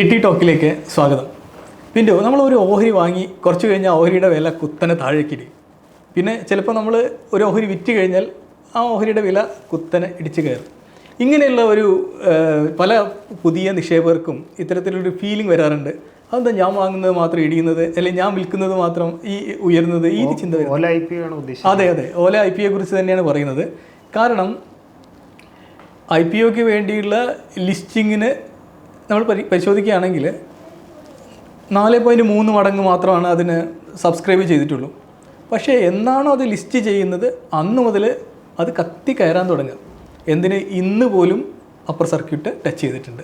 E T ടോക്കിലേക്ക് സ്വാഗതം. പിന്നോ നമ്മൾ ഒരു ഓഹരി വാങ്ങി കുറച്ച് കഴിഞ്ഞാൽ ഓഹരിയുടെ വില കുത്തനെ താഴേക്കിടി പിന്നെ ചിലപ്പോൾ നമ്മൾ ഒരു ഓഹരി വിറ്റ് കഴിഞ്ഞാൽ ആ ഓഹരിയുടെ വില കുത്തനെ ഇടിച്ചു കയറും. ഇങ്ങനെയുള്ള ഒരു പല പുതിയ നിക്ഷേപകർക്കും ഇത്തരത്തിലൊരു ഫീലിംഗ് വരാറുണ്ട്. അതെന്താ ഞാൻ വാങ്ങുന്നത് മാത്രം ഇടിയുന്നത്? അല്ലെങ്കിൽ ഞാൻ വിൽക്കുന്നത് മാത്രം ഈ ഉയരുന്നത്? ഈ ചിന്ത വരും. ഓല ഐ പി ആണ് ഉദ്ദേശിച്ചത്. അതെ അതെ. ഓല ഐ പി ഒയെ കുറിച്ച് തന്നെയാണ് പറയുന്നത്. കാരണം ഐ പി ഒക്ക് വേണ്ടിയുള്ള ലിസ്റ്റിങ്ങിന് നമ്മൾ പരി പരിശോധിക്കുകയാണെങ്കിൽ നാല് പോയിന്റ് മൂന്ന് മടങ്ങ് മാത്രമാണ് അതിന് സബ്സ്ക്രൈബ് ചെയ്തിട്ടുള്ളൂ. പക്ഷേ എന്നാണോ അത് ലിസ്റ്റ് ചെയ്യുന്നത് അന്ന് മുതൽ അത് കത്തി കയറാൻ തുടങ്ങുക. എന്തിന് ഇന്ന് പോലും അപ്പർ സർക്യൂട്ട് ടച്ച് ചെയ്തിട്ടുണ്ട്.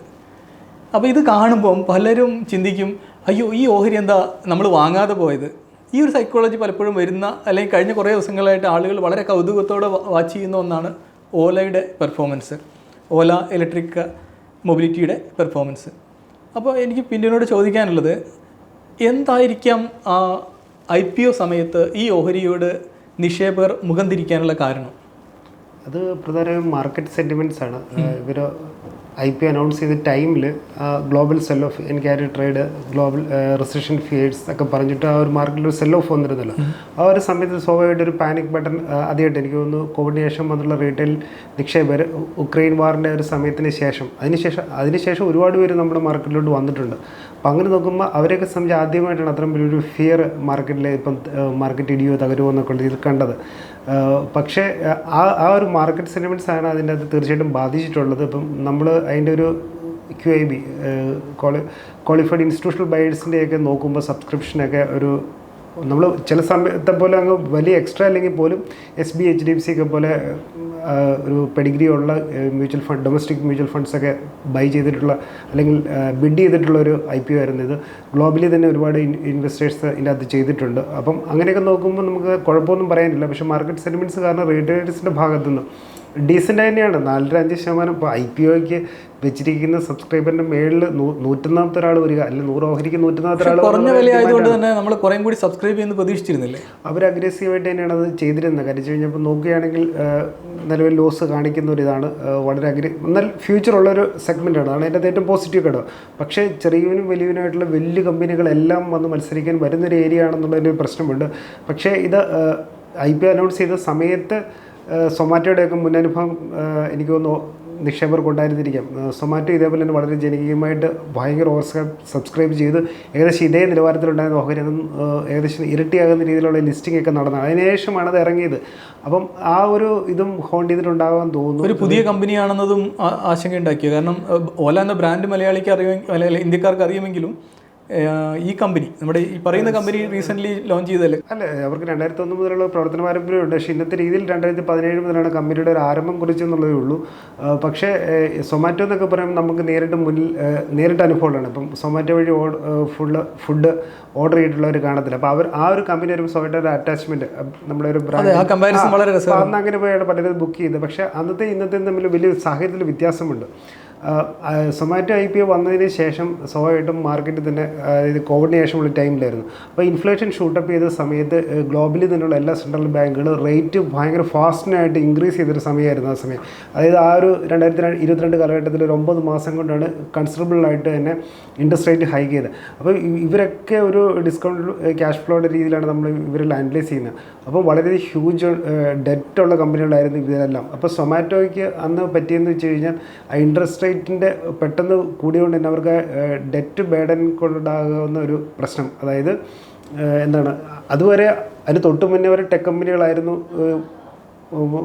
അപ്പോൾ ഇത് കാണുമ്പം പലരും ചിന്തിക്കും അയ്യോ ഈ ഓഹരി എന്താ നമ്മൾ വാങ്ങാതെ പോയത്? ഈ ഒരു സൈക്കോളജി പലപ്പോഴും വരുന്ന അല്ലെങ്കിൽ കഴിഞ്ഞ കുറേ ദിവസങ്ങളായിട്ട് ആളുകൾ വളരെ കൗതുകത്തോടെ വാച്ച് ചെയ്യുന്ന ഒന്നാണ് ഓലയുടെ പെർഫോമൻസ് ഓല ഇലക്ട്രിക് മൊബിലിറ്റിയുടെ പെർഫോമൻസ് അപ്പോൾ എനിക്ക് പിന്നീട് ചോദിക്കാനുള്ളത് എന്തായിരിക്കാം ആ ഐ പി ഒ സമയത്ത് ഈ ഓഹരിയോട് നിക്ഷേപകർ മുഖം തിരിക്കാനുള്ള കാരണം? അത് പ്രധാനമായും മാർക്കറ്റ് സെന്റിമെന്റ്സ് ആണ്. ഇവർ ഐ പി അനൗൺസ് ചെയ്ത ടൈമിൽ global sell off yen carry trade global recession fears ഒക്കെ പറഞ്ഞിട്ട് ആ ഒരു മാർക്കറ്റിൽ ഒരു സെൽ ഓഫ് വന്നിരുന്നല്ലോ. ആ ഒരു സമയത്ത് സ്വാഭാവികമായിട്ട് ഒരു പാനിക് ബട്ടൺ ആദ്യമായിട്ട് എനിക്ക് തോന്നുന്നു കോവിഡിന് ശേഷം വന്നുള്ള റീറ്റെയിൽ നിക്ഷേപർ ഉക്രൈൻ വാറിന്റെ ഒരു സമയത്തിന് ശേഷം അതിനുശേഷം അതിനുശേഷം ഒരുപാട് പേര് നമ്മുടെ മാർക്കറ്റിലോട്ട് വന്നിട്ടുണ്ട്. അപ്പം അങ്ങനെ നോക്കുമ്പോൾ അവരെയൊക്കെ സംബന്ധിച്ച് ആദ്യമായിട്ടാണ് അത്രയും വലിയൊരു ഫിയർ മാർക്കറ്റിൽ ഇപ്പം മാർക്കറ്റ് ഇടിയോ തകരുമോ എന്നൊക്കെ ഉള്ള ഇത് കണ്ടത്. പക്ഷേ ആ ആ ഒരു മാർക്കറ്റ് സെന്റിമെന്റ്സാണ് അതിന്റെ അത് തീർച്ചയായിട്ടും ബാധിച്ചിട്ടുള്ളത്. ഇപ്പം നമ്മൾ അതിന്റെ ഒരു Q I B quali qualified institutional ബയേഴ്സിന്റെയൊക്കെ നോക്കുമ്പോൾ സബ്സ്ക്രിപ്ഷനൊക്കെ ഒരു നമ്മൾ ചില സമയത്തെ പോലെ അങ്ങ് വലിയ എക്സ്ട്രാ അല്ലെങ്കിൽ പോലും S B H D F C ഒക്കെ പോലെ ഒരു പെഡിഗ്രി ഉള്ള mutual fund domestic mutual funds ഒക്കെ ബൈ ചെയ്തിട്ടുള്ള അല്ലെങ്കിൽ ബിഡ് ചെയ്തിട്ടുള്ള ഒരു ഐ പി ഒ ആയിരുന്നു ഇത്. ഗ്ലോബലി തന്നെ ഒരുപാട് ഇൻവെസ്റ്റേഴ്സ് ഇതിന്റെ അകത്ത് ചെയ്തിട്ടുണ്ട്. അപ്പം അങ്ങനെയൊക്കെ നോക്കുമ്പോൾ നമുക്ക് കുഴപ്പമൊന്നും പറയാനില്ല. പക്ഷേ മാർക്കറ്റ് സെന്റിമെന്റ്സ് കാരണം റീറ്റെയിലേഴ്സിന്റെ ഭാഗത്തുനിന്ന് ഡീസന്റ് തന്നെയാണ്. നാലര അഞ്ച് ശതമാനം ഇപ്പോൾ ഐ പി ഒക്ക് വെച്ചിരിക്കുന്ന സബ്സ്ക്രൈബറിന്റെ മേളിൽ നൂറ്റൊന്നാമത്തെ ഒരാൾ വരിക അല്ലെങ്കിൽ നൂറ് ഓഹരിക്ക് നൂറ്റൊന്നാമത്തെ ഒരാൾ കുറഞ്ഞ വില ആയതുകൊണ്ട് തന്നെ നമ്മൾ കുറേ കൂടി സബ്സ്ക്രൈബ് ചെയ്യുന്നത് പ്രതീക്ഷിച്ചിരുന്നില്ലേ? അവർ അഗ്രസീവായിട്ട് തന്നെയാണ് അത് ചെയ്തിരുന്നത്. കാര്യം വെച്ച് കഴിഞ്ഞപ്പോൾ നോക്കുകയാണെങ്കിൽ നിലവിൽ ലോസ് കാണിക്കുന്ന ഒരു ഇതാണ്. വളരെ അഗ്രി എന്നാൽ ഫ്യൂച്ചർ ഉള്ളൊരു സെഗ്മെന്റാണ് അതാണ് അതിന്റെ ഏറ്റവും പോസിറ്റീവ് കേട്ടോ. പക്ഷേ ചെറിയവനും വലിയവനുമായിട്ടുള്ള വലിയ കമ്പനികളെല്ലാം വന്ന് മത്സരിക്കാൻ വരുന്നൊരു ഏരിയ ആണെന്നുള്ളതിന്റെ ഒരു പ്രശ്നമുണ്ട്. പക്ഷേ ഇത് ഐ പി അനൗൺസ് ചെയ്ത സമയത്ത് സൊമാറ്റോയുടെയൊക്കെ മുന്നനുഭവം എനിക്ക് തോന്നുന്നു ആ, സൊമാറ്റോ ഇതേപോലെ തന്നെ വളരെ ജനകീയമായിട്ട് ഭയങ്കര ഓവർ സബ്സ്ക്രൈബ് ചെയ്ത് ഏകദേശം ഇതേ നിലവാരത്തിലുണ്ടായിരുന്ന ഓഹരി ഏകദേശം ഇരട്ടിയാകുന്ന രീതിയിലുള്ള ലിസ്റ്റിംഗ് ഒക്കെ നടന്നത്. അതിനുശേഷമാണ് അത് ഇറങ്ങിയത്. അപ്പം ആ ഒരു ഇതും ഹോണ്ട് ചെയ്തിട്ടുണ്ടാകാൻ തോന്നുന്നു. ഒരു പുതിയ കമ്പനിയാണെന്നതും ആശങ്കയുണ്ടാക്കിയത് കാരണം ഓല എന്ന ബ്രാൻഡ് മലയാളിക്ക് അറിയുമെങ്കിൽ ഇന്ത്യക്കാർക്ക് അറിയുമെങ്കിലും ഈ കമ്പനി നമ്മുടെ ഈ പറയുന്ന കമ്പനി റീസെന്റ് ലോഞ്ച് ചെയ്തല്ലേ അല്ല അവർക്ക് രണ്ടായിരത്തി ഒന്ന് മുതലുള്ള പ്രവർത്തന പാരമ്പര്യമുണ്ട് പക്ഷേ ഇന്നത്തെ രീതിയിൽ രണ്ടായിരത്തി പതിനേഴ് മുതലാണ് കമ്പനിയുടെ ഒരു ആരംഭം കുറിച്ചെന്നുള്ളതേ ഉള്ളൂ. പക്ഷേ സൊമാറ്റോ എന്നൊക്കെ പറയുമ്പോൾ നമുക്ക് നേരിട്ട് മുന്നിൽ നേരിട്ട് അനുഭവമുള്ളതാണ്. ഇപ്പം സൊമാറ്റോ വഴി ഫുള്ള് ഫുഡ് ഓർഡർ ചെയ്തിട്ടുള്ളവർ കാണത്തില്ല. അപ്പോൾ അവർ ആ ഒരു കമ്പനി വരുമ്പോൾ സൊമാറ്റോ ഒരു അറ്റാച്ച്മെന്റ് നമ്മുടെ ഒരു ബ്രാൻഡ് അന്ന് അങ്ങനെ പോയാണ് പലരും ബുക്ക് ചെയ്തത് പക്ഷേ അന്നത്തെ ഇന്നത്തെ തമ്മിൽ വലിയ സാഹചര്യത്തിൽ വ്യത്യാസമുണ്ട്. സൊമാറ്റോ ഐ പി ഒ വന്നതിന് ശേഷം സ്വാഭാവികമായിട്ടും മാർക്കറ്റ് തന്നെ അതായത് കോവിഡിന് ശേഷമുള്ള ടൈമിലായിരുന്നു അപ്പോൾ ഇൻഫ്ലേഷൻ ഷൂട്ടപ്പ് ചെയ്ത സമയത്ത് ഗ്ലോബലി തന്നെയുള്ള എല്ലാ സെൻട്രൽ ബാങ്കുകളും റേറ്റ് ഭയങ്കര ഫാസ്റ്റിനായിട്ട് ഇൻക്രീസ് ചെയ്തൊരു സമയമായിരുന്നു ആ സമയം. അതായത് ആ ഒരു രണ്ടായിരത്തി രണ്ട് ഇരുപത്തിരണ്ട് കാലഘട്ടത്തിൽ ഒരു ഒമ്പത് മാസം കൊണ്ടാണ് കൺസിഡറബിൾ ആയിട്ട് തന്നെ ഇൻട്രസ്റ്റ് റേറ്റ് ഹൈക്ക് ചെയ്തത്. അപ്പോൾ ഇവരൊക്കെ ഒരു ഡിസ്കൗണ്ട് ക്യാഷ് ഫ്ലോയുടെ രീതിയിലാണ് നമ്മൾ ഇവരെല്ലാം അനലൈസ് ചെയ്യുന്നത്. അപ്പോൾ വളരെ ഹ്യൂജ് ഡെറ്റ് ഉള്ള കമ്പനികളായിരുന്നു ഇവരെല്ലാം. അപ്പോൾ സൊമാറ്റോയ്ക്ക് അന്ന് പറ്റിയെന്ന് വെച്ച് കഴിഞ്ഞാൽ ഇൻട്രസ്റ്റ് റേറ്റിന്റെ പെട്ടെന്ന് കൂടിയതുകൊണ്ട് തന്നെ അവർക്ക് ഡെറ്റ് ബേഡൻ കൊണ്ടുണ്ടാകുന്ന ഒരു പ്രശ്നം. അതായത് എന്താണ് അതുവരെ അതിന് തൊട്ട് മുന്നേ വരെ ടെക് കമ്പനികളായിരുന്നു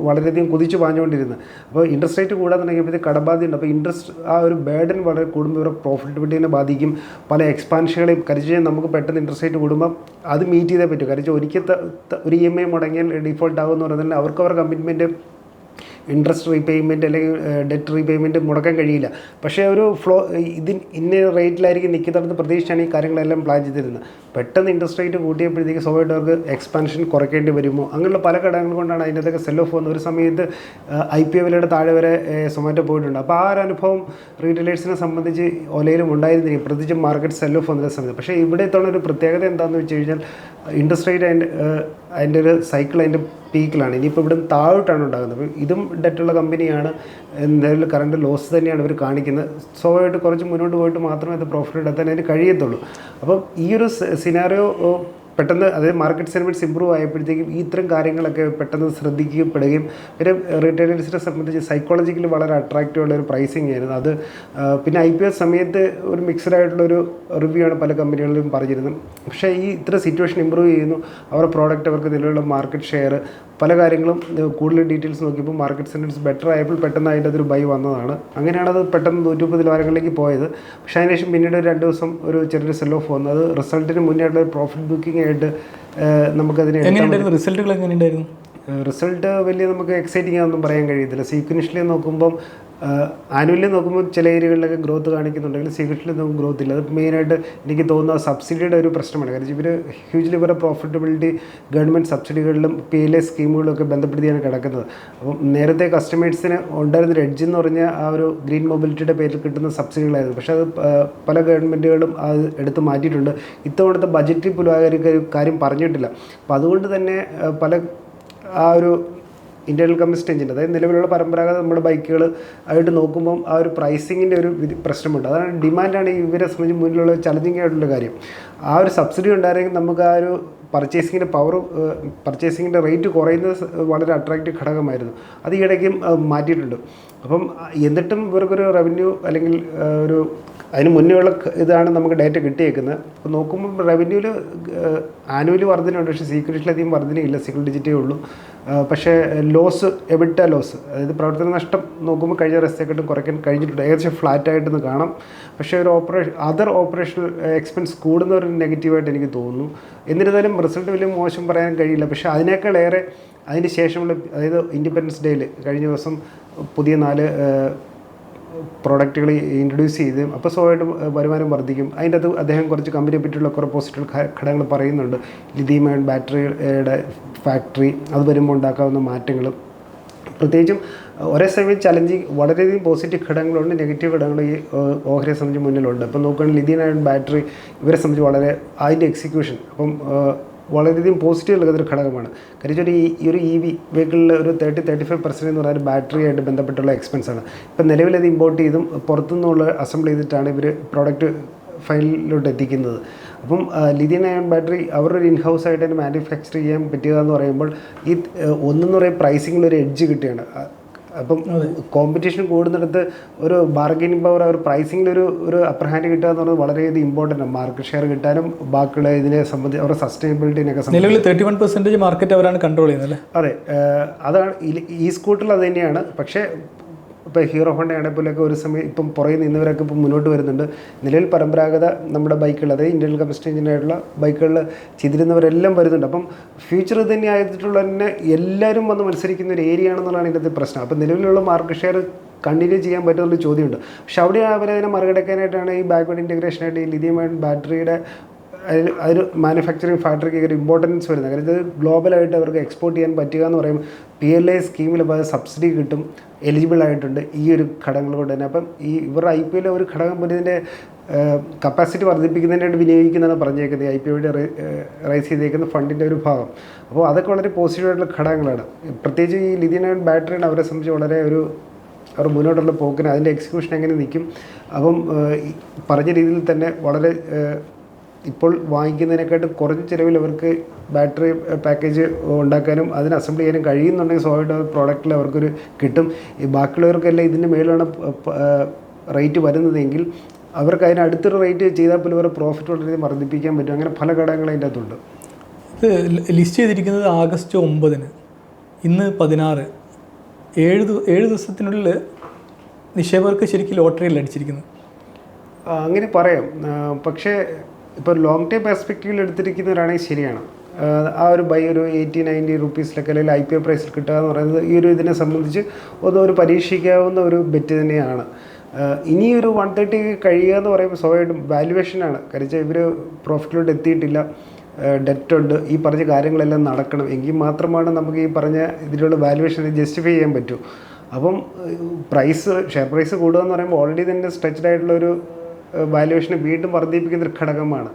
വളരെയധികം കുതിച്ചു പാഞ്ഞുകൊണ്ടിരുന്നത്. അപ്പോൾ ഇൻട്രസ്റ്റ് റേറ്റ് കൂടാൻ തുടങ്ങിയപ്പോഴത്തെ കടബാധ്യതയുണ്ട്. അപ്പോൾ ഇൻട്രസ്റ്റ് ആ ഒരു ബേഡൻ വളരെ കൂടുമ്പോൾ ഇവരുടെ പ്രോഫിറ്റബിലിറ്റിനെ ബാധിക്കും. പല എക്സ്പാൻഷനുകളെയും കരിച്ച് നമുക്ക് പെട്ടെന്ന് ഇൻട്രസ്റ്റ് റേറ്റ് കൂടുമ്പോൾ അത് മീറ്റ് ചെയ്തേ പറ്റും. കരിച്ച് ഒരിക്കൽ ഒരു ഇ എം ഐ മുടങ്ങിയാൽ ഡിഫോൾട്ട് ആകുമെന്ന് പറഞ്ഞാൽ അവർക്ക് അവരുടെ കമ്മിറ്റ്മെന്റ് ഇൻട്രസ്റ്റ് റീപേയ്മെന്റ് അല്ലെങ്കിൽ ഡെറ്റ് റീപേയ്മെന്റ് മുടക്കാൻ കഴിയില്ല. പക്ഷേ ഒരു ഫ്ലോ ഇതിൻ ഇന്ന റേറ്റിലായിരിക്കും നിൽക്കുന്നിടത്ത് പ്രതീക്ഷിച്ചാണ് ഈ കാര്യങ്ങളെല്ലാം പ്ലാൻ ചെയ്തിരുന്നത്. പെട്ടെന്ന് ഇൻട്രസ്റ്റ് റേറ്റ് കൂട്ടിയപ്പോഴത്തേക്ക് സ്വാഭാവികമായിട്ട് അവർക്ക് എക്സ്പാൻഷൻ കുറയ്ക്കേണ്ടി വരുമോ? അങ്ങനെയുള്ള പല ഘടകങ്ങൾ കൊണ്ടാണ് അതിനകത്തൊക്കെ സെൽ ഓഫ് വന്ന ഒരു സമയത്ത് ഐ പി എല്ലുടെ താഴെ വരെ സൊമാറ്റോ പോയിട്ടുണ്ട്. അപ്പോൾ ആ ഒരു അനുഭവം റീറ്റെയിലേഴ്സിനെ സംബന്ധിച്ച് ഒലയിലും ഉണ്ടായിരുന്നില്ല. പ്രത്യേകിച്ച് മാർക്കറ്റ് സെൽ ഓഫ് വന്ന സമയത്ത്. പക്ഷേ ഇവിടെ ഇത്തവണ ഒരു പ്രത്യേകത എന്താണെന്ന് വെച്ച് കഴിഞ്ഞാൽ ഇൻട്രസ്റ്റ് റേറ്റ് അതിന്റെ അതിന്റെ ഒരു സൈക്കിൾ അതിന്റെ പീക്കിലാണ്. ഇനിയിപ്പോൾ ഇവിടെ താഴോട്ടാണ് ഉണ്ടാകുന്നത്. ഇതും ഡെറ്റുള്ള കമ്പനിയാണ്. എന്തായാലും കറണ്ട് ലോസ് തന്നെയാണ് ഇവർ കാണിക്കുന്നത്. സ്വാഭാവികമായിട്ട് കുറച്ച് മുന്നോട്ട് പോയിട്ട് മാത്രമേ അത് പ്രോഫിറ്റ് എടുത്താനായിട്ട് കഴിയത്തുള്ളൂ. അപ്പം ഈ ഒരു സിനാറിയോ പെട്ടെന്ന് അതായത് മാർക്കറ്റ് സെന്റിമെന്റ്സ് ഇമ്പ്രൂവ് ആയപ്പോഴത്തേക്കും ഈ ഇത്തരം കാര്യങ്ങളൊക്കെ പെട്ടെന്ന് ശ്രദ്ധിക്കപ്പെടുകയും പിന്നെ റീറ്റെയിലേഴ്സിനെ സംബന്ധിച്ച് സൈക്കോളജിക്കലി വളരെ അട്രാക്റ്റീവ് ഉള്ള ഒരു പ്രൈസിങ് ആയിരുന്നു. അത് പിന്നെ ഐ പി എസ് സമയത്ത് ഒരു മിക്സഡ് ആയിട്ടുള്ള ഒരു റിവ്യൂ ആണ് പല കമ്പനികളിലും പറഞ്ഞിരുന്നത്. പക്ഷേ ഈ ഇത്ര സിറ്റുവേഷൻ ഇമ്പ്രൂവ് ചെയ്യുന്നു. അവരുടെ പ്രോഡക്റ്റ് അവർക്ക് നിലവിലുള്ള മാർക്കറ്റ് ഷെയർ പല കാര്യങ്ങളും കൂടുതൽ ഡീറ്റെയിൽസ് നോക്കിയപ്പോൾ മാർക്കറ്റ് സെന്റൻസ് ബെറ്റർ ആയപ്പോൾ പെട്ടെന്ന് അതിന്റെ അതൊരു ബൈ വന്നതാണ്. അങ്ങനെയാണ് അത് പെട്ടെന്ന് നൂറ്റി മുപ്പത് നിലവാരങ്ങളിലേക്ക് പോയത്. പക്ഷേ അതിനുശേഷം പിന്നീട് ഒരു രണ്ട് ദിവസം ഒരു ചെറിയൊരു സെൽ ഓഫ് വന്നു. അത് റിസൾട്ടിന് മുന്നേ ആയിട്ടുള്ള പ്രോഫിറ്റ് ബുക്കിംഗ് ആയിട്ട് നമുക്കതിനെ റിസൾട്ടുകൾ എങ്ങനെയുണ്ടായിരുന്നു? റിസൾട്ട് വലിയ നമുക്ക് എക്സൈറ്റിംഗ് ആണെന്നും പറയാൻ കഴിയത്തില്ല. സീക്വൻഷ്യലി നോക്കുമ്പം ആനുവലി നോക്കുമ്പോൾ ചില ഏരിയകളിലൊക്കെ ഗ്രോത്ത് കാണിക്കുന്നുണ്ടെങ്കിൽ സീക്വൻഷ്യലി നമുക്ക് ഗ്രോത്ത് ഇല്ല. അത് മെയിനായിട്ട് എനിക്ക് തോന്നുന്ന സബ്സിഡിയുടെ ഒരു പ്രശ്നമാണ്. കാരണം ഇവർ ഹ്യൂജ്ലി ഇവരുടെ പ്രോഫിറ്റബിലിറ്റി ഗവൺമെന്റ് സബ്സിഡികളിലും പി എൽ എ സ്കീമുകളിലൊക്കെ ബന്ധപ്പെടുത്തിയാണ് കിടക്കുന്നത്. അപ്പം നേരത്തെ കസ്റ്റമേഴ്സിന് ഉണ്ടായിരുന്ന എഡ്ജ് എന്ന് പറഞ്ഞാൽ ആ ഒരു ഗ്രീൻ മൊബിലിറ്റിയുടെ പേരിൽ കിട്ടുന്ന സബ്സിഡികളായിരുന്നു പക്ഷേ അത് പല ഗവൺമെന്റുകളും അത് എടുത്ത് മാറ്റിയിട്ടുണ്ട്. ഇത്തവണത്തെ ബജറ്റിൽ പോലും ആ കാര്യം പറഞ്ഞിട്ടില്ല. അപ്പോൾ അതുകൊണ്ട് തന്നെ പല ആ ഒരു ഇന്റേണൽ കമ്പസ്റ്റ് എഞ്ചിൻ അതായത് നിലവിലുള്ള പരമ്പരാഗത നമ്മുടെ ബൈക്കുകൾ ആയിട്ട് നോക്കുമ്പം ആ ഒരു പ്രൈസിങ്ങിന്റെ ഒരു പ്രശ്നമുണ്ട്. അതാണ് ഡിമാൻഡാണ് ഇവരെ സംബന്ധിച്ച് മുന്നിലുള്ള ചലഞ്ചിങ് ആയിട്ടുള്ള കാര്യം. ആ ഒരു സബ്സിഡി ഉണ്ടായിരുന്നെങ്കിൽ നമുക്ക് ആ ഒരു പർച്ചേസിങ്ങിന്റെ പവർ പർച്ചേസിങ്ങിന്റെ റേറ്റ് കുറയുന്നത് വളരെ അട്രാക്റ്റീവ് ഘടകമായിരുന്നു. അത് ഈയിടയ്ക്കും മാറ്റിയിട്ടുണ്ട്. അപ്പം എന്നിട്ടും ഇവർക്കൊരു റവന്യൂ അല്ലെങ്കിൽ ഒരു അതിന് മുന്നെയുള്ള ഇതാണ് നമുക്ക് ഡേറ്റ കിട്ടിയേക്കുന്നത്. അപ്പോൾ നോക്കുമ്പോൾ റവന്യൂവിൽ ആനുവലി വർധനയുണ്ട്. പക്ഷേ സീക്രട്ടിലധികം വർധനയില്ല. സിംഗിൾ ഡിജിറ്റേ ഉള്ളൂ. പക്ഷേ ലോസ് എവിട്ട ലോസ് അതായത് പ്രവർത്തന നഷ്ടം നോക്കുമ്പോൾ കഴിഞ്ഞ റസ്റ്റേക്കെട്ടും കുറയ്ക്കാൻ കഴിഞ്ഞിട്ടുണ്ട്. ഏകദേശം ഫ്ലാറ്റ് ആയിട്ടൊന്ന് കാണാം. പക്ഷേ ഒരു ഓപ്പറേഷൻ അതർ ഓപ്പറേഷണൽ എക്സ്പെൻസ് കൂടുന്ന ഒരു നെഗറ്റീവായിട്ട് എനിക്ക് തോന്നുന്നു. എന്നിരുന്നാലും റിസൾട്ട് വലിയ മോശം പറയാൻ കഴിയില്ല. പക്ഷേ അതിനേക്കാൾ ഏറെ അതിന് ശേഷമുള്ള അതായത് ഇൻഡിപെൻഡൻസ് ഡേയിൽ കഴിഞ്ഞ ദിവസം പുതിയ നാല് പ്രോഡക്റ്റുകൾ ഇൻട്രൊഡ്യൂസ് ചെയ്ത് അപ്പോൾ സ്വയമായിട്ട് വരുമാനം വർദ്ധിക്കും. അതിന്റെ അത് അദ്ദേഹം കുറച്ച് കമ്പനിയെ പറ്റിയുള്ള കുറേ പോസിറ്റീവ് ഘടകങ്ങൾ പറയുന്നുണ്ട്. ലിഥിയം അയൺ ബാറ്ററിയുടെ ഫാക്ടറി അത് വരുമ്പോൾ ഉണ്ടാക്കാവുന്ന മാറ്റങ്ങൾ പ്രത്യേകിച്ചും ഒരേ സമയം ചലഞ്ചിങ് വളരെയധികം പോസിറ്റീവ് ഘടകങ്ങളുണ്ട് നെഗറ്റീവ് ഘടകങ്ങൾ ഈ ഓഹരിയെ സംബന്ധിച്ച് മുന്നിലുണ്ട്. അപ്പോൾ നോക്കുകയാണെങ്കിൽ ലിഥിയം അയൺ ബാറ്ററി ഇവരെ സംബന്ധിച്ച് വളരെ അതിന്റെ എക്സിക്യൂഷൻ അപ്പം വളരെയധികം പോസിറ്റീവ് നൽകുന്ന ഒരു ഘടകമാണ്. കാര്യം ഈ ഈ ഒരു ഇ വി വെഹിക്കിളിൽ ഒരു തേർട്ടി തേർട്ടി ഫൈവ് പെർസെന്റ് എന്ന് പറയുന്നത് ബാറ്ററിയായിട്ട് ബന്ധപ്പെട്ടുള്ള എക്സ്പെൻസാണ് ഇപ്പം നിലവിലത് ഇമ്പോർട്ട് ചെയ്തും പുറത്തുനിന്നുള്ള അസംബിൾ ചെയ്തിട്ടാണ് ഇവർ പ്രോഡക്റ്റ് ഫൈനലിലോട്ട് എത്തിക്കുന്നത്. അപ്പം ലിഥിയൻ അയൺ ബാറ്ററി അവരൊരു ഇൻ ഹൗസ് ആയിട്ട് തന്നെ മാനുഫാക്ചർ ചെയ്യാൻ പറ്റുക എന്ന് പറയുമ്പോൾ ഈ ഒന്നെന്ന് പറയുമ്പോൾ പ്രൈസിങ്ങിൽ ഒരു എഡ്ജ് കിട്ടുകയാണ്. അപ്പം കോമ്പറ്റീഷൻ കൂടുന്നിടത്ത് ഒരു ബാർഗൈനിങ് പവർ അവർ പ്രൈസിങ്ങിൽ ഒരു ഒരു അപ്പർ ഹാൻഡ് കിട്ടുക എന്ന് പറയുന്നത് വളരെയധികം ഇമ്പോർട്ടന്റ് ആണ്. മാർക്കറ്റ് ഷെയർ കിട്ടാനും ബാക്കിയുള്ള ഇതിനെ സംബന്ധിച്ച് അവരുടെ സസ്റ്റൈനബിലിറ്റിനൊക്കെ സംബന്ധിച്ച്. നിലവിൽ തേർട്ടി വൺ പെർസെന്റേജ് മാർക്കറ്റ് അവരാണ് കൺട്രോൾ ചെയ്യുന്നത് അതെ അതാണ് ഈ- ഈ സ്കൂട്ടറിൽ അത് തന്നെയാണ്. പക്ഷേ ഇപ്പോൾ ഹീറോ ഹോണ്ടയാണെ പോലെയൊക്കെ ഒരു സമയം ഇപ്പം പുറകെ നിന്നവരൊക്കെ ഇപ്പം മുന്നോട്ട് വരുന്നുണ്ട്. നിലവിൽ പരമ്പരാഗത നമ്മുടെ ബൈക്കുകൾ അതായത് ഇന്ത്യൻ കമ്പസ്റ്റൻ എഞ്ചിനായിട്ടുള്ള ബൈക്കുകളിൽ ചിതിരുന്നവരെല്ലാം വരുന്നുണ്ട്. അപ്പം ഫ്യൂച്ചർ തന്നെ ആയിട്ടുള്ള തന്നെ എല്ലാവരും വന്ന് മത്സരിക്കുന്ന ഒരു ഏരിയ ആണെന്നുള്ളതാണ് ഇതിന്റെ പ്രശ്നം. അപ്പം നിലവിലുള്ള മാർക്കറ്റ് ഷെയർ കണ്ടിന്യൂ ചെയ്യാൻ പറ്റുമെന്നുള്ള ചോദ്യമുണ്ട്. പക്ഷെ അവിടെ അവരതിനെ മറികടക്കാനായിട്ടാണ് ഈ ബാക്ക്വേർഡ് ഇന്റഗ്രേഷനായിട്ട് ഈ ലിഥിയം ബാറ്ററിയുടെ അതിന് മാനുഫാക്ചറിങ് ഫാക്ടറിക്ക് ഒരു ഇമ്പോർട്ടൻസ് വരുന്നത്. കാര്യം ഇത് ഗ്ലോബലായിട്ട് അവർക്ക് എക്സ്പോർട്ട് ചെയ്യാൻ പറ്റുക എന്ന് പറയുമ്പോൾ പി എൽ ഐ സ്കീമിൽ ഇപ്പോൾ സബ്സിഡി കിട്ടും എലിജിബിൾ ആയിട്ടുണ്ട് ഈ ഒരു ഘടകങ്ങൾ കൊണ്ട് തന്നെ. അപ്പം ഈ ഇവരുടെ ഐ പി എൽ ഒരു ഘടകം പോലെ ഇതിന്റെ കപ്പാസിറ്റി വർദ്ധിപ്പിക്കുന്നതിനായിട്ട് വിനിയോഗിക്കുന്നതാണ് പറഞ്ഞേക്കുന്നത് ഐ പി ഒയുടെ റൈസ് ചെയ്തേക്കുന്ന ഫണ്ടിന്റെ ഒരു ഭാഗം. അപ്പോൾ അതൊക്കെ വളരെ പോസിറ്റീവായിട്ടുള്ള ഘടകങ്ങളാണ്. പ്രത്യേകിച്ച് ഈ ലിഥിയൻ ബാറ്ററിയാണ് അവരെ സംബന്ധിച്ച് വളരെ ഒരു അവർ മുന്നോട്ടുള്ള പോക്കിന് അതിന്റെ എക്സിക്യൂഷൻ എങ്ങനെ നിൽക്കും അപ്പം പറഞ്ഞ രീതിയിൽ തന്നെ വളരെ ഇപ്പോൾ വാങ്ങിക്കുന്നതിനെക്കാട്ടും കുറഞ്ഞ ചിലവിൽ അവർക്ക് ബാറ്ററി പാക്കേജ് ഉണ്ടാക്കാനും അതിന് അസംബിൾ ചെയ്യാനും കഴിയുന്നുണ്ടെങ്കിൽ സ്വാഭാവികമായിട്ട് പ്രോഡക്റ്റിൽ അവർക്കൊരു കിട്ടും. ഈ ബാക്കിയുള്ളവർക്കെല്ലാം ഇതിന്റെ മേളിലാണ് റേറ്റ് വരുന്നതെങ്കിൽ അവർക്ക് അതിന് അടുത്തൊരു റേറ്റ് ചെയ്താൽ പോലും അവരുടെ പ്രോഫിറ്റ് വളരെ വർദ്ധിപ്പിക്കാൻ പറ്റും. അങ്ങനെ പല ഘടകങ്ങളും അതിന്റെ അകത്തുണ്ട്. ഇത് ലിസ്റ്റ് ചെയ്തിരിക്കുന്നത് ആഗസ്റ്റ് ഒമ്പതിന്. ഇന്ന് പതിനാറ്. ഏഴ് ഏഴ് ദിവസത്തിനുള്ളിൽ നിക്ഷേപകർക്ക് ശരിക്കും ലോട്ടറിയിൽ അടിച്ചിരിക്കുന്നത് അങ്ങനെ പറയാം. പക്ഷേ ഇപ്പോൾ ലോങ് ടൈം പെർസ്പെക്റ്റീവിൽ എടുത്തിരിക്കുന്നവരാണെങ്കിൽ ശരിയാണ്. ആ, ഒരു ബൈ ഒരു എയ്റ്റി നയന്റി റുപ്പീസിലൊക്കെ അല്ലെങ്കിൽ ഐ പി ഒ പ്രൈസിൽ കിട്ടുക എന്ന് പറയുന്നത് ഈ ഒരു ഇതിനെ സംബന്ധിച്ച് ഒന്ന് ഒരു പരീക്ഷിക്കാവുന്ന ഒരു ബെറ്റ് തന്നെയാണ്. ഇനി ഒരു വൺ തേർട്ടി കഴിയുക എന്ന് പറയുമ്പോൾ സ്വാഭാവികമായിട്ടും വാല്യുവേഷനാണ് കാര്യം ഇവർ പ്രോഫിറ്റിലോട്ട് എത്തിയിട്ടില്ല. ഡെറ്റുണ്ട് ഈ പറഞ്ഞ കാര്യങ്ങളെല്ലാം നടക്കണം. എങ്കിൽ മാത്രമാണ് നമുക്ക് ഈ പറഞ്ഞ ഇതിലുള്ള വാല്യുവേഷൻ ജസ്റ്റിഫൈ ചെയ്യാൻ പറ്റൂ. അപ്പം പ്രൈസ് ഷെയർ പ്രൈസ് കൂടുക എന്ന് പറയുമ്പോൾ ഓൾറെഡി തന്നെ സ്ട്രെച്ചഡ് ആയിട്ടുള്ള ഒരു വാല്യുവേഷനെ വീണ്ടും വർദ്ധിപ്പിക്കുന്ന ഒരു ഘടകമാണ്.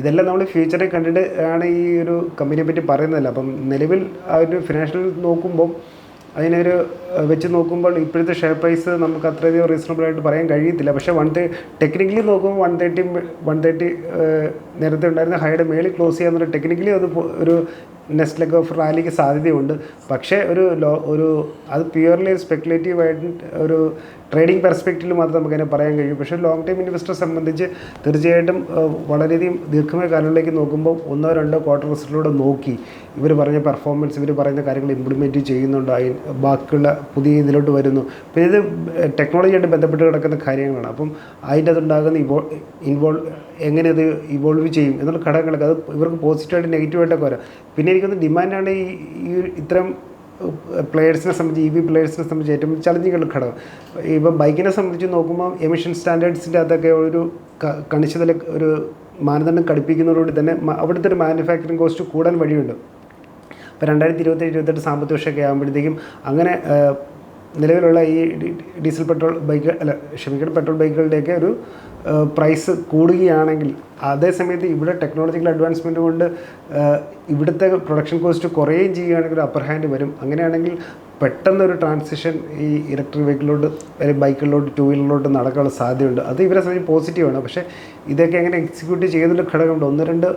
ഇതെല്ലാം നമ്മൾ ഫ്യൂച്ചറിൽ കണ്ടിട്ട് ആണ് ഈ ഒരു കമ്പനിയെ പറ്റി പറയുന്നതല്ല. അപ്പം നിലവിൽ ആ ഒരു ഫിനാൻഷ്യൽ നോക്കുമ്പോൾ അതിനൊരു വെച്ച് നോക്കുമ്പോൾ ഇപ്പോഴത്തെ ഷെയർ പ്രൈസ് നമുക്ക് അത്രയധികം റീസണബിൾ ആയിട്ട് പറയാൻ കഴിയത്തില്ല. പക്ഷേ വൺ തേ ടെക്നിക്കലി നോക്കുമ്പോൾ വൺ തേർട്ടി വൺ തേർട്ടി നേരത്തെ ഉണ്ടായിരുന്ന ഹൈയുടെ മേളിൽ ക്ലോസ് ചെയ്യാന്നുള്ള ടെക്നിക്കലി അത് ഒരു നെക്സ്റ്റ് ലെഗ് ഓഫ് റാലിക്ക് സാധ്യതയുണ്ട്. പക്ഷേ ഒരു ലോ ഒരു അത് പ്യുവർലി സ്പെക്കുലേറ്റീവ് ആയിട്ട് ഒരു ട്രേഡിംഗ് പെർസ്പെക്റ്റീവിൽ മാത്രം നമുക്കതിനെ പറയാൻ കഴിയും. പക്ഷേ ലോങ് ടൈം ഇൻവെസ്റ്ററെ സംബന്ധിച്ച് തീർച്ചയായിട്ടും വളരെയധികം ദീർഘമായ കാലങ്ങളിലേക്ക് നോക്കുമ്പോൾ ഒന്നോ രണ്ടോ ക്വാർട്ടർ റിസൾട്ടിലൂടെ നോക്കി ഇവർ പറഞ്ഞ പെർഫോമൻസ് ഇവർ പറയുന്ന കാര്യങ്ങൾ ഇംപ്ലിമെന്റ് ചെയ്യുന്നുണ്ട്. അതിന് ബാക്കിയുള്ള പുതിയ ഇതിലോട്ട് വരുന്നു. പിന്നെ ഇത് ടെക്നോളജിയായിട്ട് ബന്ധപ്പെട്ട് കിടക്കുന്ന കാര്യങ്ങളാണ്. അപ്പം അതിന്റെ അതുണ്ടാകുന്ന ഇവോ ഇൻവോൾവ് എങ്ങനെ അത് ഇവോൾവ് ചെയ്യും എന്നുള്ള ഘടകങ്ങളൊക്കെ അത് ഇവർക്ക് പോസിറ്റീവായിട്ട് നെഗറ്റീവായിട്ടൊക്കെ വരാം. പിന്നെ എനിക്കൊന്ന് ഡിമാൻഡാണ് ഈ ഈ ഇത്തരം പ്ലെയേഴ്സിനെ സംബന്ധിച്ച് ഇ വി പ്ലെയേഴ്സിനെ സംബന്ധിച്ച് ഏറ്റവും ചലഞ്ചിങ് ഘടകം. ഇപ്പം ബൈക്കിനെ സംബന്ധിച്ച് നോക്കുമ്പോൾ എമിഷൻ സ്റ്റാൻഡേർഡ്സിന്റെ അകത്തൊക്കെ ഒരു കണിച്ചതിൽ ഒരു മാനദണ്ഡം കടുപ്പിക്കുന്നതോടുകൂടി തന്നെ അവിടുത്തെ ഒരു മാനുഫാക്ചറിങ് കോസ്റ്റ് കൂടാൻ വഴിയുണ്ട്. ഇപ്പോൾ രണ്ടായിരത്തി ഇരുപത്തേഴ് ഇരുപത്തെട്ട് സാമ്പത്തിക വർഷമൊക്കെ ആകുമ്പോഴത്തേക്കും അങ്ങനെ നിലവിലുള്ള ഈ ഡീസൽ പെട്രോൾ ബൈക്ക് അല്ല ക്ഷമിക്കണം പെട്രോൾ ബൈക്കുകളുടെയൊക്കെ ഒരു പ്രൈസ് കൂടുകയാണെങ്കിൽ അതേസമയത്ത് ഇവിടെ ടെക്നോളജിക്കൽ അഡ്വാൻസ്മെന്റ് കൊണ്ട് ഇവിടുത്തെ പ്രൊഡക്ഷൻ കോസ്റ്റ് കുറയുകയും ചെയ്യുകയാണെങ്കിൽ ഒരു അപ്പർ ഹാൻഡ് വരും. അങ്ങനെയാണെങ്കിൽ പെട്ടെന്നൊരു ട്രാൻസിഷൻ ഈ ഇലക്ട്രിക് വെഹിക്കിളിലോട്ട് അല്ലെങ്കിൽ ബൈക്കുകളിലോട്ട് ടൂ വീലറിലോട്ട് നടക്കാനുള്ള സാധ്യതയുണ്ട്. അത് ഇവരെ സംബന്ധിച്ച് പോസിറ്റീവാണ് പക്ഷേ ഇതൊക്കെ എങ്ങനെ എക്സിക്യൂട്ട് ചെയ്യുന്നൊരു ഘടകമുണ്ട്. ഒന്ന് രണ്ട്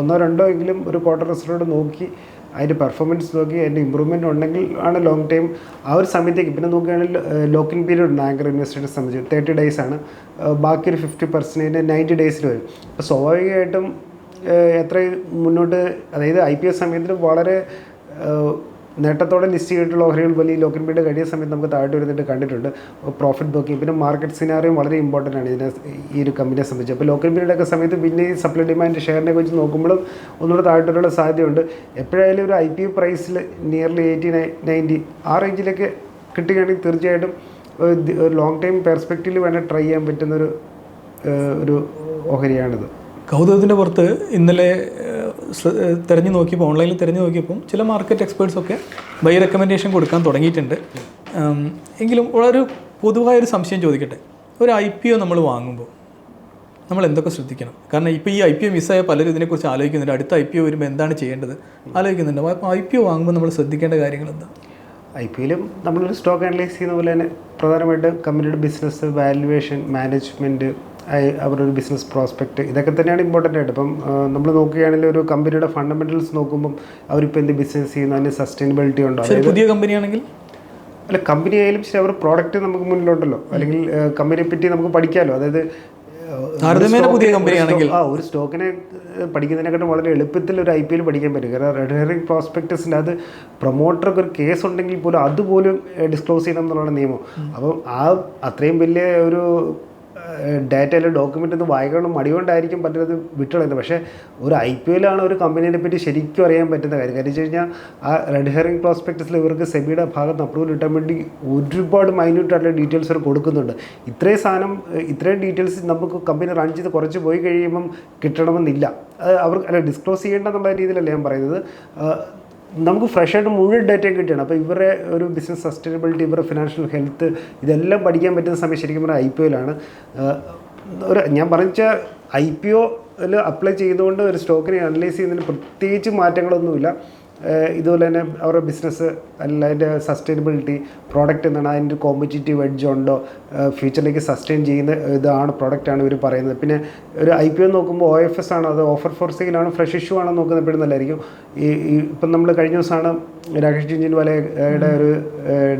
ഒന്നോ രണ്ടോ എങ്കിലും ഒരു ക്വാർട്ടർ റിസൾട്ട് നോക്കി അതിന്റെ പെർഫോമൻസ് നോക്കി അതിന്റെ ഇമ്പ്രൂവ്മെന്റ് ഉണ്ടെങ്കിൽ ആണ് ലോങ് ടൈം ആ ഒരു സമയത്തേക്ക്. പിന്നെ നോക്കുകയാണെങ്കിൽ ലോക്കിംഗ് പീരീഡ് ഉണ്ട്. ആങ്കർ ഇൻവെസ്റ്റേഴ്സ് സംബന്ധിച്ച് തേർട്ടി ഡേയ്സ് ആണ്. ബാക്കി ഒരു ഫിഫ്റ്റി പെർസെന്റേജ് നയന്റി ഡേയ്സിൽ വരും. അപ്പോൾ സ്വാഭാവികമായിട്ടും എത്ര മുന്നോട്ട് അതായത് ഐ പി എസ് സമയത്തിന് വളരെ നേട്ടത്തോടെ ലിസ്റ്റ് ചെയ്തിട്ടുള്ള ഓഹരികൾ പോലെ ഈ ലോക്കിൻ പീരീഡ് കഴിയ സമയത്ത് നമുക്ക് താഴോട്ട് വരുന്നിട്ട് കണ്ടിട്ടുണ്ട്. പ്രോഫിറ്റ് ബുക്കിംഗ് പിന്നെ മാർക്കറ്റ് സിനാറിയും വളരെ ഇമ്പോർട്ടന്റ് ആണ് ഇതിനെ ഈ ഒരു കമ്പനിയെ സംബന്ധിച്ച്. അപ്പോൾ ലോക്കിൻ പീരീഡൊക്കെ സമയത്ത് പിന്നെ ഈ സപ്ലൈ ഡിമാൻഡ് ഷെയറിനെ കുറിച്ച് നോക്കുമ്പോഴും ഒന്നുകൂടെ താഴ്ത്തിട്ടുള്ള സാധ്യതയുണ്ട്. എപ്പോഴായാലും ഒരു ഐ പി ഒ പ്രൈസിൽ നിയർലി എയ്റ്റി നയന്റി ആ റേഞ്ചിലേക്ക് കിട്ടുകയാണെങ്കിൽ തീർച്ചയായിട്ടും ഒരു ലോങ് ടൈം പെർസ്പെക്റ്റീവിൽ വേണേൽ ട്രൈ ചെയ്യാൻ പറ്റുന്നൊരു ഒരു ഓഹരിയാണിത്. കൗതുകത്തിന്റെ പുറത്ത് ഇന്നലെ തിരഞ്ഞു നോക്കിയപ്പോൾ ഓൺലൈനിൽ തിരഞ്ഞു നോക്കിയപ്പോൾ ചില മാർക്കറ്റ് എക്സ്പേർട്സൊക്കെ ബൈ റെക്കമെൻഡേഷൻ കൊടുക്കാൻ തുടങ്ങിയിട്ടുണ്ട്. എങ്കിലും വളരെ പൊതുവായൊരു സംശയം ചോദിക്കട്ടെ. ഒരു ഐ പി ഒ നമ്മൾ വാങ്ങുമ്പോൾ നമ്മൾ എന്തൊക്കെ ശ്രദ്ധിക്കണം? കാരണം ഇപ്പോൾ ഈ ഐ പി ഒ മിസ്സായ പലരും ഇതിനെക്കുറിച്ച് ആലോചിക്കുന്നുണ്ട്. അടുത്ത ഐ പി ഒ വരുമ്പോൾ എന്താണ് ചെയ്യേണ്ടത്? ആലോചിക്കുന്നുണ്ട്. അപ്പോൾ ഐ പി ഒ വാങ്ങുമ്പോൾ നമ്മൾ ശ്രദ്ധിക്കേണ്ട കാര്യങ്ങൾ എന്താ? ഐ പി എല്ലും നമ്മളൊരു സ്റ്റോക്ക് അനലൈസ് ചെയ്യുന്ന പോലെ തന്നെ പ്രധാനമായിട്ട് കമ്പനിയുടെ ബിസിനസ് വാല്യുവേഷൻ മാനേജ്മെന്റ് അവരുടെ ഒരു ബിസിനസ് പ്രോസ്പെക്റ്റ് ഇതൊക്കെ തന്നെയാണ് ഇമ്പോർട്ടന്റ് ആയിട്ട്. ഇപ്പം നമ്മൾ നോക്കുകയാണെങ്കിൽ ഒരു കമ്പനിയുടെ ഫണ്ടമെന്റൽസ് നോക്കുമ്പം അവരിപ്പോൾ എന്ത് ബിസിനസ് ചെയ്യുന്നു? അതിന് സസ്റ്റൈനബിലിറ്റി ഉണ്ടോ? പുതിയ കമ്പനിയാണെങ്കിൽ അല്ല കമ്പനി ആയാലും ശരി അവരുടെ പ്രോഡക്റ്റ് നമുക്ക് മുന്നിലുണ്ടല്ലോ. അല്ലെങ്കിൽ കമ്പനിയെ പറ്റി നമുക്ക് പഠിക്കാമല്ലോ അതായത് പുതിയ കമ്പനിയാണെങ്കിൽ. ആ ഒരു സ്റ്റോക്കിനെ പഠിക്കുന്നതിനെക്കാട്ടും വളരെ എളുപ്പത്തിൽ ഒരു ഐ പി എൽ പഠിക്കാൻ പറ്റും. കാരണം റെഡ് ഹെയറിംഗ് പ്രോസ്പെക്ടസിന്റെ അത് പ്രൊമോട്ടർക്ക് ഒരു കേസ് ഉണ്ടെങ്കിൽ പോലും അതുപോലും ഡിസ്ക്ലോസ് ചെയ്യണം എന്നുള്ളതാണ് നിയമം. അപ്പം ആ അത്രയും വലിയ ഒരു ഡാറ്റ അല്ലെങ്കിൽ ഡോക്യുമെന്റ് ഒന്ന് വായിക്കണം മടികൊണ്ടായിരിക്കും പറ്റുന്നത് വിട്ടുകളയുന്നത്. പക്ഷേ ഒരു ഐ പി എല്ലാണ് ഒരു കമ്പനീനെ പറ്റി ശരിക്കും അറിയാൻ പറ്റുന്ന കാര്യം. കാര്യം വെച്ച് കഴിഞ്ഞാൽ ആ റെഡ് ഹെയറിംഗ് പ്രോസ്പെക്ടസിൽ ഇവർക്ക് സെബിയുടെ ഭാഗത്ത് അപ്രൂവൽ കിട്ടാൻ വേണ്ടി ഒരുപാട് മൈന്യൂട്ടായിട്ടുള്ള ഡീറ്റെയിൽസ് അവർ കൊടുക്കുന്നുണ്ട്. ഇത്രയും സാധനം ഇത്രയും ഡീറ്റെയിൽസ് നമുക്ക് കമ്പനി റൺ ചെയ്ത് കുറച്ച് പോയി കഴിയുമ്പം കിട്ടണമെന്നില്ല. അവർ അല്ല ഡിസ്ക്ലോസ് ചെയ്യേണ്ടെന്നുള്ള രീതിയിലല്ല ഞാൻ പറയുന്നത്. നമുക്ക് ഫ്രഷ് ആയിട്ട് മുഴുവൻ ഡേറ്റയും കിട്ടിയാണ്. അപ്പോൾ ഇവരുടെ ഒരു ബിസിനസ് സസ്റ്റൈനബിലിറ്റി ഇവരുടെ ഫിനാൻഷ്യൽ ഹെൽത്ത് ഇതെല്ലാം പഠിക്കാൻ പറ്റുന്ന സമയം ശരിക്കും പറഞ്ഞാൽ ഐ പി ഒയിലാണ് ഒരു ഞാൻ പറഞ്ഞ ഐ പി ഒയിൽ അപ്ലൈ ചെയ്തുകൊണ്ട് ഒരു സ്റ്റോക്കിനെ അനലൈസ് ചെയ്യുന്നതിന് പ്രത്യേകിച്ച് മാറ്റങ്ങളൊന്നുമില്ല. ഇതുപോലെ തന്നെ അവരുടെ ബിസിനസ് അല്ല അതിന്റെ സസ്റ്റൈനബിലിറ്റി പ്രോഡക്റ്റ് എന്താണ് അതിന്റെ കോമ്പറ്റേറ്റീവ് എഡ്ജ് ഉണ്ടോ ഫ്യൂച്ചറിലേക്ക് സസ്റ്റെയിൻ ചെയ്യുന്ന ഇതാണ് പ്രോഡക്റ്റാണ് ഇവർ പറയുന്നത്. പിന്നെ ഒരു ഐ പി ഒ നോക്കുമ്പോൾ ഒ എഫ് എസ് ആണോ അത് ഓഫർ ഫോർ സെയിലാണോ ഫ്രഷ് ഇഷ്യൂ ആണോ നോക്കുന്നത് എപ്പോഴും നല്ലതായിരിക്കും. ഈ ഇപ്പം നമ്മൾ കഴിഞ്ഞ ദിവസമാണ് രാകേഷ് ജിൻജിൻവാലയുടെ ഒരു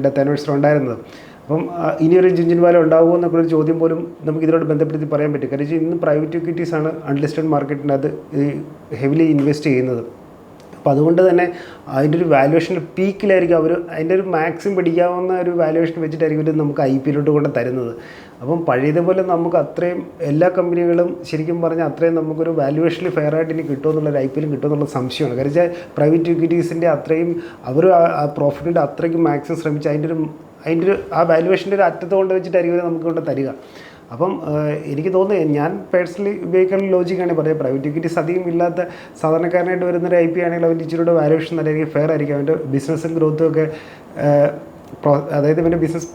ഡെത്ത് ആനിവേഴ്സറി ഉണ്ടായിരുന്നത്. അപ്പം ഇനിയൊരു ഇനിയൊരു ജിഞ്ചിൻവാല ഉണ്ടാവുമോ എന്നൊക്കെ ഒരു ചോദ്യം പോലും നമുക്ക് ഇതിനോട് ബന്ധപ്പെടുത്തി പറയാൻ പറ്റും. കാരണം ഇന്ന് പ്രൈവറ്റ് ഇക്വിറ്റീസ് ആണ് അൺലിസ്റ്റഡ് മാർക്കറ്റിനകത്ത് അത് ഹെവിലി ഇൻവെസ്റ്റ് ചെയ്യുന്നത്. അപ്പോൾ അതുകൊണ്ട് തന്നെ അതിന്റെ ഒരു വാല്യുവേഷൻ പീക്കിലായിരിക്കും അവർ അതിന്റെ ഒരു മാക്സിമം പിടിക്കാവുന്ന ഒരു വാല്യുവേഷൻ വെച്ചിട്ടായിരിക്കും ഇവർ നമുക്ക് ഐ പി എല്ലോട്ട് കൊണ്ട് തരുന്നത്. അപ്പം പഴയതുപോലെ നമുക്ക് അത്രയും എല്ലാ കമ്പനികളും ശരിക്കും പറഞ്ഞാൽ അത്രയും നമുക്കൊരു വാല്യുവേഷനിൽ ഫെയർ ആയിട്ട് ഇനി കിട്ടുമെന്നുള്ളൊരു ഐ പി എല്ലും കിട്ടുമെന്നുള്ള സംശയമാണ്. കാരണം വെച്ചാൽ പ്രൈവറ്റ് ഇക്വിറ്റീസിന്റെ അത്രയും അവർ ആ പ്രോഫിറ്റിന്റെ അത്രയ്ക്ക് മാക്സിമം ശ്രമിച്ച് അതിന്റെ ഒരു അതിന്റെ ഒരു ആ വാല്യുവേഷന്റെ ഒരു അറ്റത്ത് കൊണ്ട് വെച്ചിട്ടായിരിക്കും നമുക്ക് കൊണ്ട് തരിക. അപ്പം എനിക്ക് തോന്നുന്നത് ഞാൻ പേഴ്സണലി ഉപയോഗിക്കുന്ന ലോജിക്കാണ് പറയുന്നത്. പ്രൈവറ്റ് ഇക്വിറ്റീസ് അധികം ഇല്ലാത്ത സാധാരണക്കാരനായിട്ട് വരുന്ന ഒരു ഐ പി ആണെങ്കിൽ അവന്റെ ഇച്ചിരിയുടെ നല്ല രീതിയിൽ ഫെയർ ആയിരിക്കും. അവന്റെ ബിസിനസ്സും ഗ്രോത്തും ഒക്കെ അതായത് ഇവന്റെ ബിസിനസ്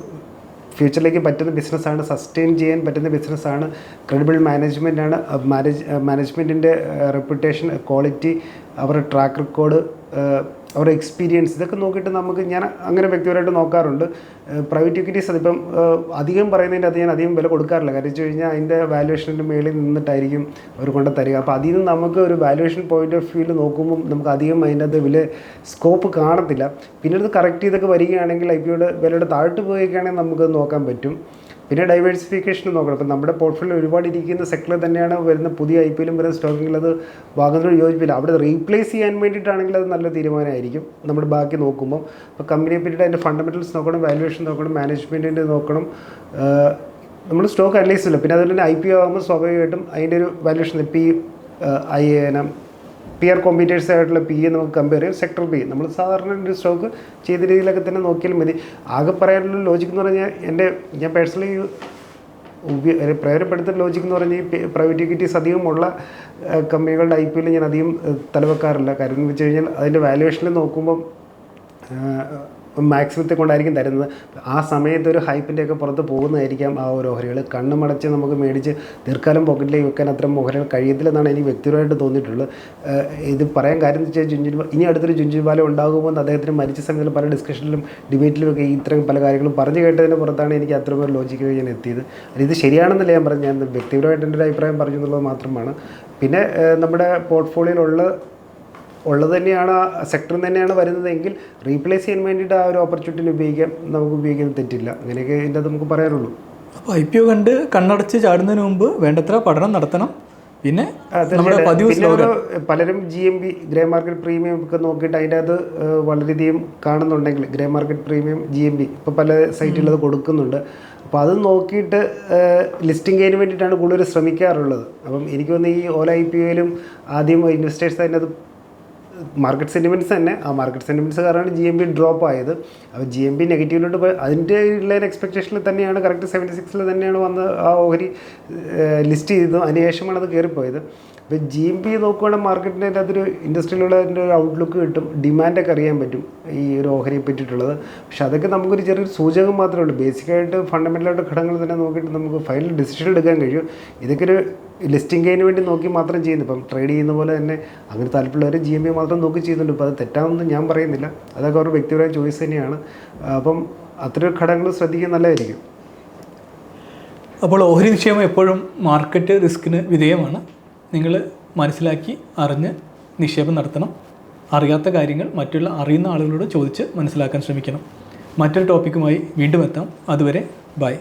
ഫ്യൂച്ചറിലേക്ക് പറ്റുന്ന ബിസിനസ്സാണ് സസ്റ്റെയിൻ ചെയ്യാൻ പറ്റുന്ന ബിസിനസ്സാണ് ക്രെഡിബിൾ മാനേജ്മെന്റാണ് മാനേജ് മാനേജ്മെന്റിന്റെ റെപ്യൂട്ടേഷൻ ക്വാളിറ്റി അവരുടെ ട്രാക്ക് റെക്കോർഡ് അവരുടെ എക്സ്പീരിയൻസ് ഇതൊക്കെ നോക്കിയിട്ട് നമുക്ക് ഞാൻ അങ്ങനെ വ്യക്തിപരമായിട്ട് നോക്കാറുണ്ട്. പ്രൈവറ്റ് ഇക്വിറ്റീസ് അതിപ്പം അധികം പറയുന്നതിന്റെ അത് ഞാൻ അധികം വില കൊടുക്കാറില്ല. കാര്യം വെച്ച് കഴിഞ്ഞാൽ അതിന്റെ വാല്യുവേഷന്റെ മേളിൽ നിന്നിട്ടായിരിക്കും അവർ കൊണ്ട് തരിക. അപ്പോൾ അതിൽ നിന്ന് നമുക്ക് ഒരു വാല്യുവേഷൻ പോയിന്റ് ഓഫ് വ്യൂവിൽ നോക്കുമ്പോൾ നമുക്ക് അധികം അതിന്റെ അത് വില സ്കോപ്പ് കാണത്തില്ല. പിന്നെ അത് കറക്റ്റ് ചെയ്തൊക്കെ വരികയാണെങ്കിൽ ഐ പിയുടെ വിലയുടെ താഴ്ത്തു പോവുകയൊക്കെയാണെങ്കിൽ നമുക്ക് നോക്കാൻ പറ്റും. പിന്നെ ഡൈവേഴ്സിഫിക്കേഷൻ നോക്കണം. ഇപ്പം നമ്മുടെ പോർട്ട്ഫോളിയോ ഒരുപാട് ഇരിക്കുന്ന സെക്ടറിൽ തന്നെയാണ് വരുന്ന പുതിയ ഐ പി എല്ലും വരുന്ന സ്റ്റോക്കിൽ അത് വാങ്ങുന്നതിനോട് യോജിപ്പില്ല. അവിടെ റീപ്ലേസ് ചെയ്യാൻ വേണ്ടിയിട്ടാണെങ്കിൽ അത് നല്ല തീരുമാനമായിരിക്കും. നമ്മൾ ബാക്കി നോക്കുമ്പോൾ അപ്പോൾ കമ്പനിയെ പറ്റിയിട്ട് അതിന്റെ ഫണ്ടമെന്റൽസ് നോക്കണം വാല്യുവേഷൻ നോക്കണം മാനേജ്മെന്റിന്റെ നോക്കണം. നമ്മൾ സ്റ്റോക്ക് അനലൈസ് ഇല്ല പിന്നെ അതുപോലെ തന്നെ ഐ പി ഒ ആകുമ്പോൾ സ്വാഭാവികമായിട്ടും അതിന്റെ ഒരു valuation P I P R competitors ആയിട്ടുള്ള പി നമുക്ക് കമ്പയർ ചെയ്യാം. സെക്ടർ പി നമ്മൾ സാധാരണ ഒരു സ്റ്റോക്ക് ചെയ്ത രീതിയിലൊക്കെ തന്നെ നോക്കിയാൽ മതി. ആകെ പറയാനുള്ള ലോജിക് എന്ന് പറഞ്ഞാൽ എന്റെ ഞാൻ പേഴ്സണലി ഉപയോഗ പ്രയോജനപ്പെടുത്തുന്ന ലോജിക് എന്ന് പറഞ്ഞാൽ പ്രൈവറ്റ് ഇക്വിറ്റീസ് അധികമുള്ള കമ്പനികളുടെ ഐ പി എല്ലിൽ ഞാൻ അധികം തലവെക്കാറില്ല. കാര്യം എന്ന് വെച്ച് കഴിഞ്ഞാൽ അതിന്റെ വാല്യുവേഷനിൽ നോക്കുമ്പം മാക്സിമത്തെ കൊണ്ടായിരിക്കും തരുന്നത്. ആ സമയത്ത് ഒരു ഹൈപ്പിന്റെ ഒക്കെ പുറത്ത് പോകുന്നതായിരിക്കാം ആ ഒരു ഓഹരികൾ. കണ്ണുമടച്ച് നമുക്ക് മേടിച്ച് ദീർഘകാലം പോക്കറ്റിലേക്ക് വെക്കാൻ അത്തരം ഓഹരികൾ കഴിയത്തില്ലെന്നാണ് എനിക്ക് വ്യക്തിപരമായിട്ട് തോന്നിയിട്ടുള്ളത്. ഇത് പറയാൻ കാര്യം എന്ന് വെച്ചാൽ ജുഞ്ചു ഇനി അടുത്തൊരു ജുഞ്ചുപാലം ഉണ്ടാകുമ്പോൾ അദ്ദേഹത്തിന് മരിച്ച സമയത്ത് പല ഡിസ്കഷനിലും ഡിബേറ്റിലും ഒക്കെ ഇത്രയും പല കാര്യങ്ങളും പറഞ്ഞു കേട്ടതിന് പുറത്താണ് എനിക്ക് അത്രയും ഒരു ലോജിക്ക് ഞാൻ എത്തിയത്. ഇത് ശരിയാണെന്നല്ല ഞാൻ പറഞ്ഞു ഞാൻ വ്യക്തിപരമായിട്ട് എന്റെ ഒരു അഭിപ്രായം പറഞ്ഞു എന്നുള്ളത് മാത്രമാണ്. പിന്നെ നമ്മുടെ പോർട്ട്ഫോളിയോയിലുള്ള ഉള്ളത് തന്നെയാണ് ആ സെക്ടറിൽ തന്നെയാണ് വരുന്നതെങ്കിൽ റീപ്ലേസ് ചെയ്യാൻ വേണ്ടിയിട്ട് ആ ഒരു ഓപ്പർച്യൂണിറ്റി ഉപയോഗിക്കാം നമുക്ക് ഉപയോഗിക്കാൻ തെറ്റില്ല. അങ്ങനെയൊക്കെ ഇതിന്റെ അത് നമുക്ക് പറയാറുള്ളൂ അപ്പോൾ ഐ പി ഒ കണ്ട് കണ്ണടച്ച് ചാടുന്നതിന് മുമ്പ് വേണ്ടത്ര പഠനം നടത്തണം. പിന്നെ പലരും G M B grey market premium ഒക്കെ നോക്കിയിട്ട് അതിന്റെ അത് വളരെയധികം കാണുന്നുണ്ടെങ്കിൽ grey market premium G M B ഇപ്പോൾ പല സൈറ്റുകളിൽ അത് കൊടുക്കുന്നുണ്ട്. അപ്പോൾ അത് നോക്കിയിട്ട് ലിസ്റ്റിംഗ് ചെയ്യാൻ വേണ്ടിയിട്ടാണ് കൂടുതൽ ശ്രമിക്കാറുള്ളത്. അപ്പം എനിക്ക് തോന്നുന്നു ഈ ഓല ഐ പി ഒയിലും ആദ്യം ഇൻവെസ്റ്റേഴ്സ് തന്നെ അത് മാർക്കറ്റ് സെന്റിമെന്റ്സ് തന്നെ. ആ മാർക്കറ്റ് സെന്റിമെന്റ്സ് കാരണമാണ് ജി എം ബി ഡ്രോപ്പ് ആയത്. അപ്പോൾ ജി എം ബി നെഗറ്റീവിലോട്ട് പോയി. അതിന്റെ ഉള്ള എക്സ്പെക്റ്റേഷനിൽ തന്നെയാണ് കറക്റ്റ് സെവന്റി സിക്സിൽ തന്നെയാണ് വന്ന് ആ ഓഹരി ലിസ്റ്റ് ചെയ്തത്. അതിനുശേഷമാണ് അത് കയറിപ്പോയത് അപ്പോൾ ജി എം പി നോക്കുവാണെങ്കിൽ മാർക്കറ്റിന്റെ അതൊരു ഇൻഡസ്ട്രിയിലുള്ള അതിന്റെ ഒരു ഔട്ട്ലുക്ക് കിട്ടും. ഡിമാൻഡൊക്കെ അറിയാൻ പറ്റും ഈ ഒരു ഓഹരിയെ പറ്റിയിട്ടുള്ളത്. പക്ഷെ അതൊക്കെ നമുക്കൊരു ചെറിയൊരു സൂചകം മാത്രമേ ഉള്ളൂ. ബേസിക്കായിട്ട് ഫണ്ടമെന്റലായിട്ട് ഘടകങ്ങൾ തന്നെ നോക്കിയിട്ട് നമുക്ക് ഫൈനൽ ഡിസിഷൻ എടുക്കാൻ കഴിയും. ഇതൊക്കെ ഒരു ലിസ്റ്റിംഗ് ഗെയിന് വേണ്ടി നോക്കി മാത്രം ചെയ്യുന്നു. ഇപ്പം ട്രേഡ് ചെയ്യുന്ന പോലെ തന്നെ അങ്ങനെ താല്പര്യമുള്ളവർ ജി എം പി മാത്രം നോക്കി ചെയ്യുന്നുണ്ട്. ഇപ്പോൾ അത് തെറ്റാണെന്ന് ഞാൻ പറയുന്നില്ല. അതൊക്കെ അവരുടെ വ്യക്തിപരമായ ചോയ്സ് തന്നെയാണ്. അപ്പം അത്തരം ഘടകങ്ങൾ ശ്രദ്ധിക്കാൻ നല്ലതായിരിക്കും. അപ്പോൾ ഓഹരി നിക്ഷേപം എപ്പോഴും മാർക്കറ്റ് റിസ്കിന് വിധേയമാണ്. നിങ്ങൾ മനസ്സിലാക്കി അറിഞ്ഞ് നിക്ഷേപം നടത്തണം. അറിയാത്ത കാര്യങ്ങൾ മറ്റുള്ള അറിയുന്ന ആളുകളോട് ചോദിച്ച് മനസ്സിലാക്കാൻ ശ്രമിക്കണം. മറ്റൊരു ടോപ്പിക്കുമായി വീണ്ടും എത്താം. അതുവരെ ബൈ.